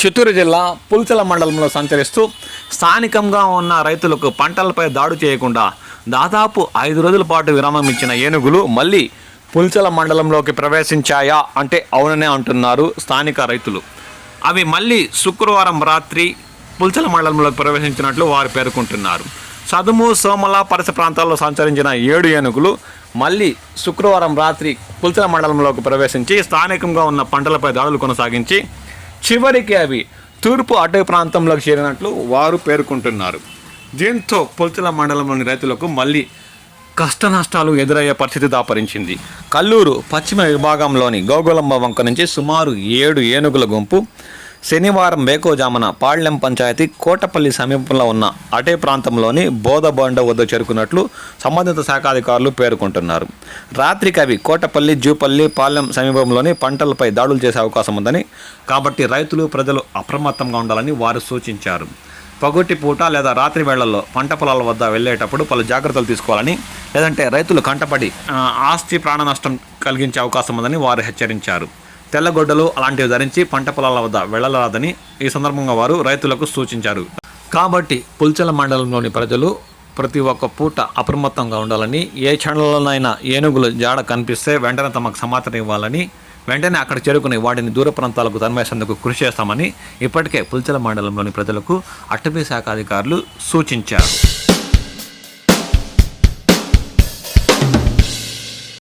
చిత్తూరు జిల్లా పుల్చల మండలంలో సంచరిస్తూ స్థానికంగా ఉన్న రైతులకు పంటలపై దాడు చేయకుండా దాదాపు ఐదు రోజుల పాటు విరామం ఇచ్చిన ఏనుగులు మళ్ళీ పుల్చల మండలంలోకి ప్రవేశించాయా అంటే అవుననే అంటున్నారు స్థానిక రైతులు. అవి మళ్ళీ శుక్రవారం రాత్రి పుల్చల మండలంలోకి ప్రవేశించినట్లు వారు పేర్కొంటున్నారు. సదుము సోమల పరిసర ప్రాంతాల్లో సంచరించిన ఏడు ఏనుగులు మళ్ళీ శుక్రవారం రాత్రి పుల్చల మండలంలోకి ప్రవేశించి స్థానికంగా ఉన్న పంటలపై దాడులు కొనసాగించి చివరికి అవి తూర్పు అటవీ ప్రాంతంలోకి చేరినట్లు వారు పేర్కొంటున్నారు. దీంతో పుల్చల మండలంలోని రైతులకు మళ్ళీ కష్ట నష్టాలు ఎదురయ్యే పరిస్థితి దాపరించింది. కల్లూరు పశ్చిమ విభాగంలోని గోగులమ్మ వంక నుంచి సుమారు ఏడు ఏనుగుల గుంపు శనివారం వేకోజామున పాళ్ళెం పంచాయతీ కోటపల్లి సమీపంలో ఉన్న అటే ప్రాంతంలోని బోధబండ వద్ద చేరుకున్నట్లు సంబంధిత శాఖాధికారులు పేర్కొంటున్నారు. రాత్రికి అవి కోటపల్లి జూపల్లి పాలెం సమీపంలోని పంటలపై దాడులు చేసే అవకాశం ఉందని కాబట్టి రైతులు ప్రజలు అప్రమత్తంగా ఉండాలని వారు సూచించారు. పగొట్టి పూట లేదా రాత్రి వేళల్లో పంట పొలాల వద్ద వెళ్ళేటప్పుడు పలు జాగ్రత్తలు తీసుకోవాలని లేదంటే రైతులు కంటపడి ఆస్తి ప్రాణ నష్టం కలిగించే అవకాశం ఉందని వారు హెచ్చరించారు. తెల్లగొడ్డలు అలాంటివి ధరించి పంట పొలాల వద్ద వెళ్ళరాదని ఈ సందర్భంగా వారు రైతులకు సూచించారు. కాబట్టి పుల్చల మండలంలోని ప్రజలు ప్రతి ఒక్క పూట అప్రమత్తంగా ఉండాలని ఏ క్షణంలోనైనా ఏనుగులు జాడ కనిపిస్తే వెంటనే తమకు సమాచారం ఇవ్వాలని వెంటనే అక్కడ చేరుకుని వాటిని దూర ప్రాంతాలకు తరిమేసేందుకు కృషి చేస్తామని ఇప్పటికే పుల్చల మండలంలోని ప్రజలకు అటవీ శాఖ అధికారులు సూచించారు.